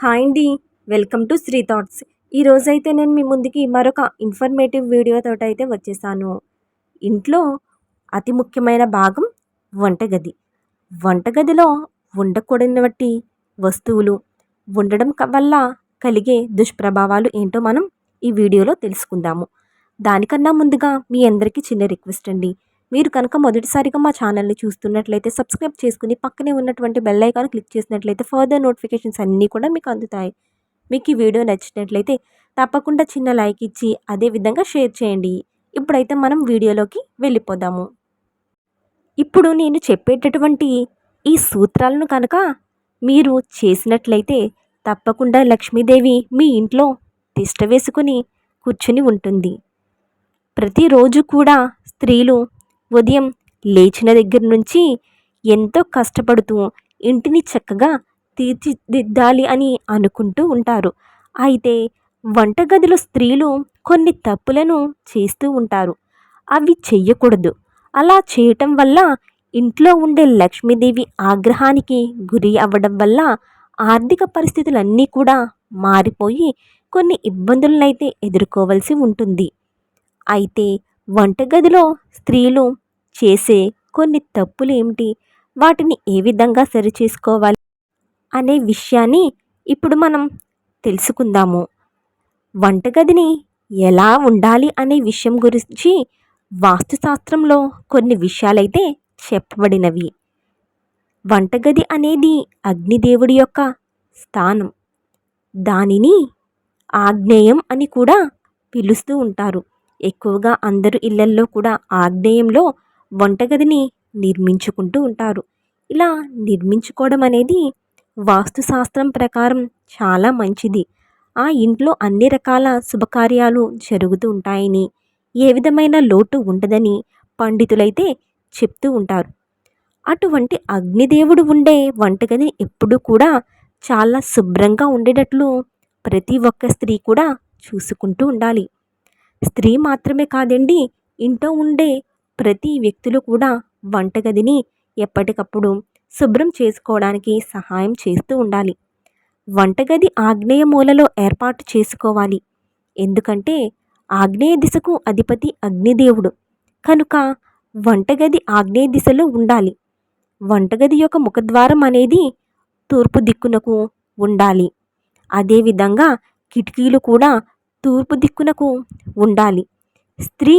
Hi అండి welcome to Shri thoughts. ఈరోజైతే నేను మీ ముందుకి మరొక ఇన్ఫర్మేటివ్ వీడియోతో అయితే వచ్చేసాను. ఇంట్లో అతి ముఖ్యమైన భాగం వంటగది. వంటగదిలో ఉండకూడనటువంటి వస్తువులు ఉండడం వల్ల కలిగే దుష్ప్రభావాలు ఏంటో మనం ఈ వీడియోలో తెలుసుకుందాము. దానికన్నా ముందుగా మీ అందరికీ చిన్న రిక్వెస్ట్ అండి. మీరు కనుక మొదటిసారిగా మా ఛానల్ని చూస్తున్నట్లయితే సబ్స్క్రైబ్ చేసుకుని పక్కనే ఉన్నటువంటి బెల్ ఐకాన్ క్లిక్ చేసినట్లయితే ఫర్దర్ నోటిఫికేషన్స్ అన్నీ కూడా మీకు అందుతాయి. మీకు ఈ వీడియో నచ్చినట్లయితే తప్పకుండా చిన్న లైక్ ఇచ్చి అదే విధంగా షేర్ చేయండి. ఇప్పుడైతే మనం వీడియోలోకి వెళ్ళిపోదాము. ఇప్పుడు నేను చెప్పేటటువంటి ఈ సూత్రాలను కనుక మీరు చేసినట్లయితే తప్పకుండా లక్ష్మీదేవి మీ ఇంట్లో తిష్ట వేసుకుని కూర్చుని ఉంటుంది. ప్రతిరోజు కూడా స్త్రీలు ఉదయం లేచిన దగ్గర నుంచి ఎంతో కష్టపడుతూ ఇంటిని చక్కగా తీర్చిదిద్దాలి అని అనుకుంటూ ఉంటారు. అయితే వంటగదిలో స్త్రీలు కొన్ని తప్పులను చేస్తూ ఉంటారు. అవి చెయ్యకూడదు. అలా చేయటం వల్ల ఇంట్లో ఉండే లక్ష్మీదేవి ఆగ్రహానికి గురి అవ్వడం వల్ల ఆర్థిక పరిస్థితులన్నీ కూడా మారిపోయి కొన్ని ఇబ్బందులనైతే ఎదుర్కోవాల్సి ఉంటుంది. అయితే వంటగదిలో స్త్రీలు చేసే కొన్ని తప్పులు ఏమిటి వాటిని ఏ విధంగా సరిచేసుకోవాలి? అనే విషయాన్ని ఇప్పుడు మనం తెలుసుకుందాము. వంటగదిని ఎలా ఉండాలి అనే విషయం గురించి వాస్తుశాస్త్రంలో కొన్ని విషయాలైతే చెప్పబడినవి. వంటగది అనేది అగ్నిదేవుడి యొక్క స్థానం. దానిని ఆగ్నేయం అని కూడా పిలుస్తూ ఉంటారు. ఎక్కువగా అందరు ఇళ్ళల్లో కూడా ఆగ్నేయంలో వంటగదిని నిర్మించుకుంటూ ఉంటారు. ఇలా నిర్మించుకోవడం అనేది వాస్తుశాస్త్రం ప్రకారం చాలా మంచిది. ఆ ఇంట్లో అన్ని రకాల శుభకార్యాలు జరుగుతూ ఉంటాయని ఏ విధమైన లోటు ఉండదని పండితులైతే చెప్తూ ఉంటారు. అటువంటి అగ్నిదేవుడు ఉండే వంటగది ఎప్పుడూ కూడా చాలా శుభ్రంగా ఉండేటట్లు ప్రతి ఒక్క స్త్రీ కూడా చూసుకుంటూ ఉండాలి. స్త్రీ మాత్రమే కాదండి ఇంట్లో ఉండే ప్రతి వ్యక్తులు కూడా వంటగదిని ఎప్పటికప్పుడు శుభ్రం చేసుకోవడానికి సహాయం చేస్తూ ఉండాలి. వంటగది ఆగ్నేయ మూలలో ఏర్పాటు చేసుకోవాలి. ఎందుకంటే ఆగ్నేయ దిశకు అధిపతి అగ్నిదేవుడు. కనుక వంటగది ఆగ్నేయ దిశలో ఉండాలి. వంటగది యొక్క ముఖద్వారం అనేది తూర్పు దిక్కునకు ఉండాలి. అదేవిధంగా కిటికీలు కూడా తూర్పు దిక్కునకు ఉండాలి. స్త్రీ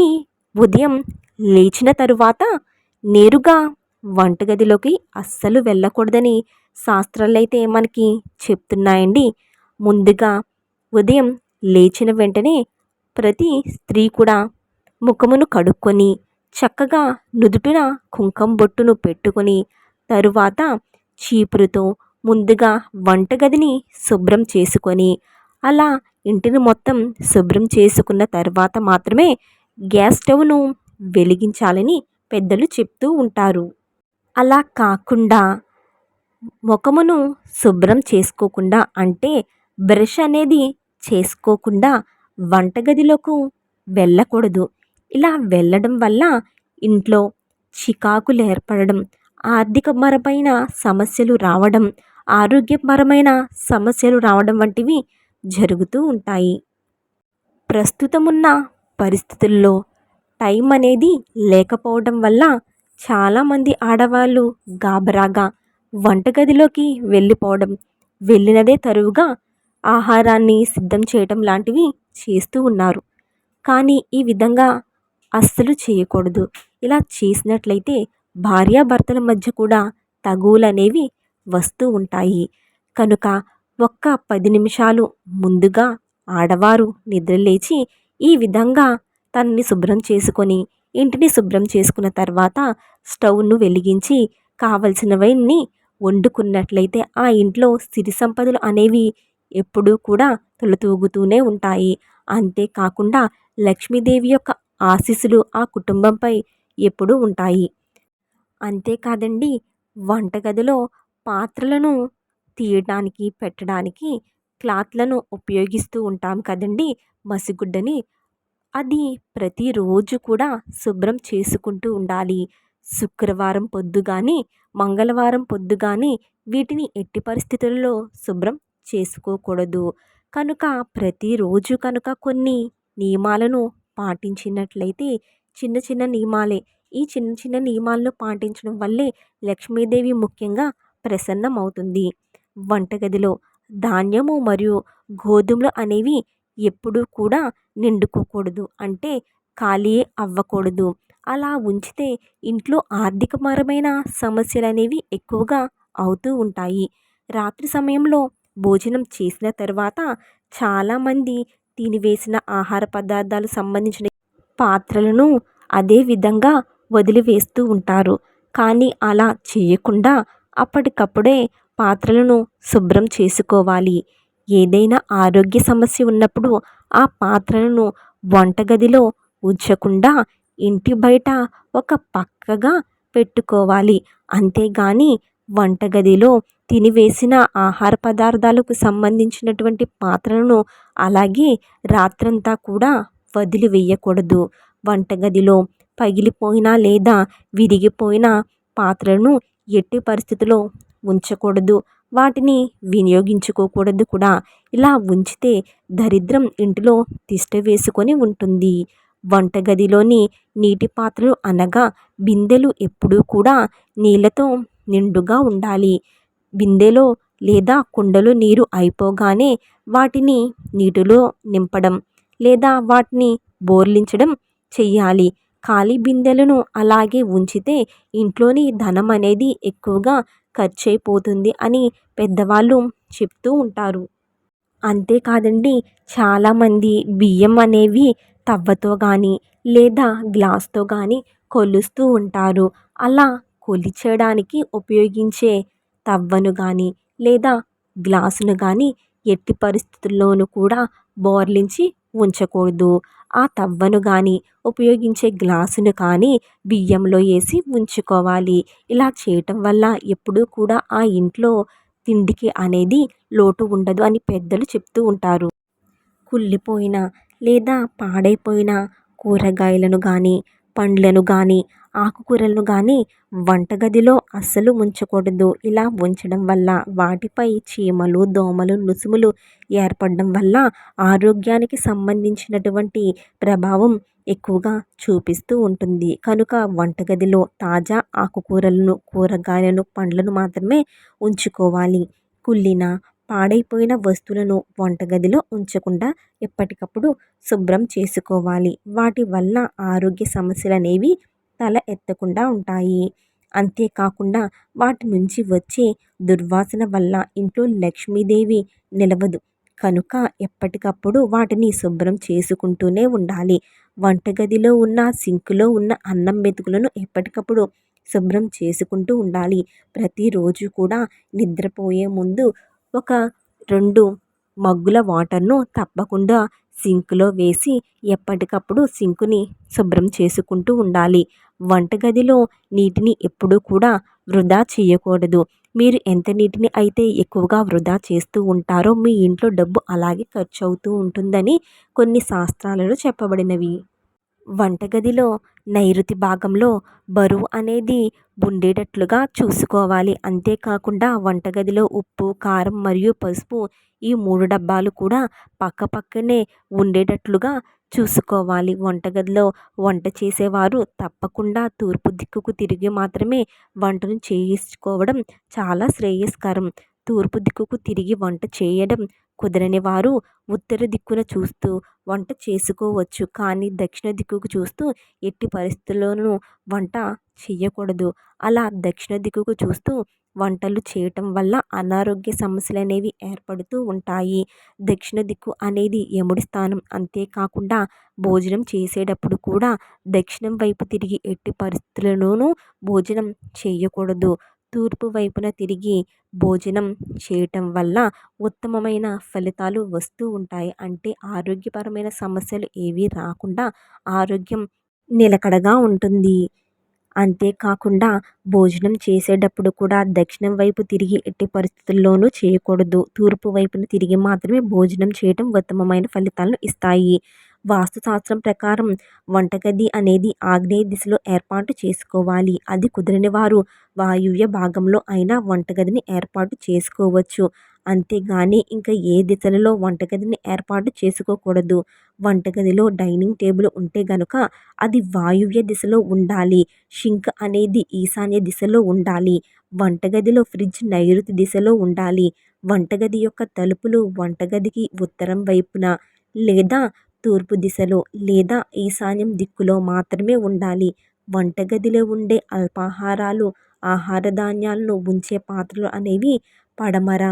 ఉదయం లేచిన తరువాత నేరుగా వంటగదిలోకి అస్సలు వెళ్ళకూడదని శాస్త్రాలైతే మనకి చెప్తున్నాయండి. ముందుగా ఉదయం లేచిన వెంటనే ప్రతి స్త్రీ కూడా ముఖమును కడుక్కొని చక్కగా నుదుటిన కుంకం బొట్టును పెట్టుకొని తరువాత చీపురుతో ముందుగా వంటగదిని శుభ్రం చేసుకొని అలా ఇంటిని మొత్తం శుభ్రం చేసుకున్న తర్వాత మాత్రమే గ్యాస్ స్టవ్ను వెలిగించాలని పెద్దలు చెప్తూ ఉంటారు. అలా కాకుండా ముఖమును శుభ్రం చేసుకోకుండా అంటే బ్రష్ అనేది చేసుకోకుండా వంటగదిలోకి వెళ్ళకూడదు. ఇలా వెళ్ళడం వల్ల ఇంట్లో చికాకులు ఏర్పడడం ఆర్థికపరమైన సమస్యలు రావడం ఆరోగ్యపరమైన సమస్యలు రావడం వంటివి జరుగుతూ ఉంటాయి. ప్రస్తుతమున్న పరిస్థితుల్లో టైం అనేది లేకపోవడం వల్ల చాలామంది ఆడవాళ్ళు గాబరాగా వంటగదిలోకి వెళ్ళిపోవడం వెళ్ళినదే తరువుగా ఆహారాన్ని సిద్ధం చేయటం లాంటివి చేస్తూ ఉన్నారు. కానీ ఈ విధంగా అస్సలు చేయకూడదు. ఇలా చేసినట్లయితే భార్యాభర్తల మధ్య కూడా తగువులు అనేవి వస్తూ ఉంటాయి. కనుక ఒక్క పది నిమిషాలు ముందుగా ఆడవారు నిద్రలేచి ఈ విధంగా తనని శుభ్రం చేసుకొని ఇంటిని శుభ్రం చేసుకున్న తర్వాత స్టవ్ను వెలిగించి కావలసినవన్నీ వండుకున్నట్లయితే ఆ ఇంట్లో సిరి సంపదలు అనేవి ఎప్పుడూ కూడా తొలతూగుతూనే ఉంటాయి. అంతేకాకుండా లక్ష్మీదేవి యొక్క ఆశీస్సులు ఆ కుటుంబంపై ఎప్పుడూ ఉంటాయి. అంతేకాదండి వంటగదిలో పాత్రలను తీయడానికి పెట్టడానికి క్లాత్లను ఉపయోగిస్తూ ఉంటాం కదండి మసిగుడ్డని అది ప్రతిరోజు కూడా శుభ్రం చేసుకుంటూ ఉండాలి. శుక్రవారం పొద్దు కానీ మంగళవారం పొద్దు కానీ వీటిని ఎట్టి పరిస్థితుల్లో శుభ్రం చేసుకోకూడదు. కనుక ప్రతిరోజు కనుక కొన్ని నియమాలను పాటించినట్లయితే చిన్న చిన్న నియమాలే. ఈ చిన్న చిన్న నియమాలను పాటించడం వల్లే లక్ష్మీదేవి ముఖ్యంగా ప్రసన్నమవుతుంది. వంటగదిలో ధాన్యము మరియు గోధుమలు అనేవి ఎప్పుడూ కూడా నిండుకోకూడదు. అంటే ఖాళీ అవ్వకూడదు. అలా ఉంచితే ఇంట్లో ఆర్థికపరమైన సమస్యలు అనేవి ఎక్కువగా అవుతూ ఉంటాయి. రాత్రి సమయంలో భోజనం చేసిన తర్వాత చాలామంది తినివేసిన ఆహార పదార్థాలు సంబంధించిన పాత్రలను అదే విధంగా వదిలివేస్తూ ఉంటారు. కానీ అలా చేయకుండా అప్పటికప్పుడే పాత్రలను శుభ్రం చేసుకోవాలి. ఏదైనా ఆరోగ్య సమస్య ఉన్నప్పుడు ఆ పాత్రలను వంటగదిలో ఉంచకుండా ఇంటి బయట ఒక పక్కగా పెట్టుకోవాలి. అంతేగాని వంటగదిలో తినివేసిన ఆహార పదార్థాలకు సంబంధించినటువంటి పాత్రలను అలాగే రాత్రంతా కూడా వదిలివేయకూడదు. వంటగదిలో పగిలిపోయిన లేదా విరిగిపోయిన పాత్రను ఎట్టి పరిస్థితిలో ఉంచకూడదు. వాటిని వినియోగించుకోకూడదు కూడా. ఇలా ఉంచితే దరిద్రం ఇంటిలో తిష్ట వేసుకొని ఉంటుంది. వంటగదిలోని నీటి పాత్రలు అనగా బిందెలు ఎప్పుడూ కూడా నీళ్ళతో నిండుగా ఉండాలి. బిందెలో లేదా కుండలో నీరు అయిపోగానే వాటిని నీటిలో నింపడం లేదా వాటిని బోర్లించడం చెయ్యాలి. ఖాళీ బిందెలను అలాగే ఉంచితే ఇంట్లోని ధనం అనేది ఎక్కువగా ఖర్చు అయిపోతుంది అని పెద్దవాళ్ళు చెప్తూ ఉంటారు. అంతేకాదండి చాలామంది బియ్యం అనేవి తవ్వతో కానీ లేదా గ్లాస్తో కానీ కొలుస్తూ ఉంటారు. అలా కొలిచడానికి ఉపయోగించే తవ్వను కానీ లేదా గ్లాసును కానీ ఎట్టి పరిస్థితుల్లోనూ కూడా బోర్లించి ఉంచకూడదు. ఆ తవ్వను కానీ ఉపయోగించే గ్లాసును కానీ బియ్యంలో వేసి ఉంచుకోవాలి ఇలా చేయటం వల్ల ఎప్పుడూ కూడా ఆ ఇంట్లో తిండికి అనేది లోటు ఉండదు అని పెద్దలు చెప్తూ ఉంటారు. కుళ్ళిపోయిన లేదా పాడైపోయిన కూరగాయలను కానీ పండ్లను కానీ ఆకుకూరలను కానీ వంటగదిలో అస్సలు ఉంచకూడదు ఇలా ఉంచడం వల్ల వాటిపై చీమలు దోమలు నుసుములు ఏర్పడడం వల్ల ఆరోగ్యానికి సంబంధించినటువంటి ప్రభావం ఎక్కువగా చూపిస్తూ ఉంటుంది. కనుక వంటగదిలో తాజా ఆకుకూరలను కూరగాయలను పండ్లను మాత్రమే ఉంచుకోవాలి. కుళ్ళిన పాడైపోయిన వస్తువులను వంటగదిలో ఉంచకుండా ఎప్పటికప్పుడు శుభ్రం చేసుకోవాలి. వాటి వల్ల ఆరోగ్య సమస్యలు అనేవి తల ఎత్తకుండా ఉంటాయి. అంతేకాకుండా వాటి నుంచి వచ్చే దుర్వాసన వల్ల ఇంట్లో లక్ష్మీదేవి నిలవదు. కనుక ఎప్పటికప్పుడు వాటిని శుభ్రం చేసుకుంటూనే ఉండాలి. వంటగదిలో ఉన్న సింకులో ఉన్న అన్నం మెతుకులను ఎప్పటికప్పుడు శుభ్రం చేసుకుంటూ ఉండాలి. ప్రతిరోజు కూడా నిద్రపోయే ముందు ఒక రెండు మగ్గుల వాటర్ను తప్పకుండా సింక్లో వేసి ఎప్పటికప్పుడు సింకుని శుభ్రం చేసుకుంటూ ఉండాలి. వంటగదిలో నీటిని ఎప్పుడూ కూడా వృధా చేయకూడదు. మీరు ఎంత నీటిని అయితే ఎక్కువగా వృధా చేస్తూ ఉంటారో మీ ఇంట్లో డబ్బు అలాగే ఖర్చు అవుతూ ఉంటుందని కొన్ని శాస్త్రాలలో చెప్పబడినవి. వంటగదిలో నైరుతి భాగంలో బరువు అనేది ఉండేటట్లుగా చూసుకోవాలి. అంతేకాకుండా వంటగదిలో ఉప్పు కారం మరియు పసుపు ఈ మూడు డబ్బాలు కూడా పక్క పక్కనే ఉండేటట్లుగా చూసుకోవాలి. వంటగదిలో వంట చేసేవారు తప్పకుండా తూర్పు దిక్కుకు తిరిగి మాత్రమే వంటను చేయించుకోవడం చాలా శ్రేయస్కరం. తూర్పు దిక్కుకు తిరిగి వంట చేయడం కుదరని వారు ఉత్తర దిక్కున చూస్తూ వంట చేసుకోవచ్చు. కానీ దక్షిణ దిక్కుకు చూస్తూ ఎట్టి పరిస్థితుల్లోనూ వంట చేయకూడదు అలా దక్షిణ దిక్కుకు చూస్తూ వంటలు చేయటం వల్ల అనారోగ్య సమస్యలు అనేవి ఏర్పడుతూ ఉంటాయి. దక్షిణ దిక్కు అనేది యముడి స్థానం. అంతేకాకుండా భోజనం చేసేటప్పుడు కూడా దక్షిణం వైపు తిరిగి ఎట్టి పరిస్థితుల్లోనూ భోజనం చేయకూడదు తూర్పు వైపున తిరిగి భోజనం చేయటం వల్ల ఉత్తమమైన ఫలితాలు వస్తూ ఉంటాయి. అంటే ఆరోగ్యపరమైన సమస్యలు ఏవీ రాకుండా ఆరోగ్యం నిలకడగా ఉంటుంది. అంతేకాకుండా భోజనం చేసేటప్పుడు కూడా దక్షిణం వైపు తిరిగి ఎట్టి పరిస్థితుల్లోనూ చేయకూడదు. తూర్పు వైపున తిరిగి మాత్రమే భోజనం చేయటం ఉత్తమమైన ఫలితాలను ఇస్తాయి. వాస్తుశాస్త్రం ప్రకారం వంటగది అనేది ఆగ్నేయ దిశలో ఏర్పాటు చేసుకోవాలి. అది కుదిరిన వారు వాయువ్య భాగంలో అయినా వంటగదిని ఏర్పాటు చేసుకోవచ్చు. అంతేగాని ఇంకా ఏ దిశలలో వంటగదిని ఏర్పాటు చేసుకోకూడదు. వంటగదిలో డైనింగ్ టేబుల్ ఉంటే గనుక అది వాయువ్య దిశలో ఉండాలి. షింక్ అనేది ఈశాన్య దిశలో ఉండాలి. వంటగదిలో ఫ్రిడ్జ్ నైరుతి దిశలో ఉండాలి. వంటగది యొక్క తలుపులు వంటగదికి ఉత్తరం వైపున లేదా తూర్పు దిశలో లేదా ఈశాన్యం దిక్కులో మాత్రమే ఉండాలి. వంటగదిలో ఉండే అల్పాహారాలు ఆహార ధాన్యాలను ఉంచే పాత్రలు అనేవి పడమర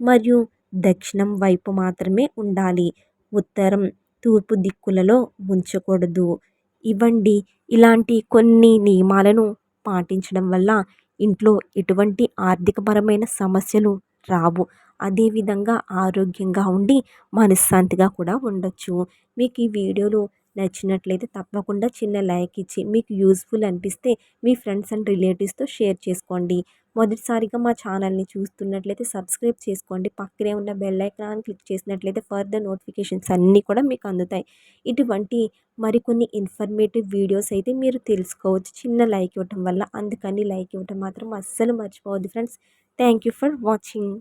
మరియు దక్షిణం వైపు మాత్రమే ఉండాలి. ఉత్తరం తూర్పు దిక్కులలో ఉంచకూడదు ఇవ్వండి. ఇలాంటి కొన్ని నియమాలను పాటించడం వల్ల ఇంట్లో ఎటువంటి ఆర్థికపరమైన సమస్యలు రావు. అదేవిధంగా ఆరోగ్యంగా ఉండి మనశ్శాంతిగా కూడా ఉండొచ్చు. మీకు ఈ వీడియోలు నచ్చినట్లయితే తప్పకుండా చిన్న లైక్ ఇచ్చి మీకు యూస్ఫుల్ అనిపిస్తే మీ ఫ్రెండ్స్ అండ్ రిలేటివ్స్తో షేర్ చేసుకోండి. మొదటిసారిగా మా ఛానల్ని చూస్తున్నట్లయితే సబ్స్క్రైబ్ చేసుకోండి. పక్కనే ఉన్న బెల్ ఐకాన్ క్లిక్ చేసినట్లయితే ఫర్దర్ నోటిఫికేషన్స్ అన్నీ కూడా మీకు అందుతాయి. ఇటువంటి మరికొన్ని ఇన్ఫర్మేటివ్ వీడియోస్ అయితే మీరు తెలుసుకోవచ్చు. చిన్న లైక్ ఇవ్వటం వల్ల అందుకని లైక్ ఇవ్వటం మాత్రం అస్సలు మర్చిపోవద్దు friends. Thank you for watching.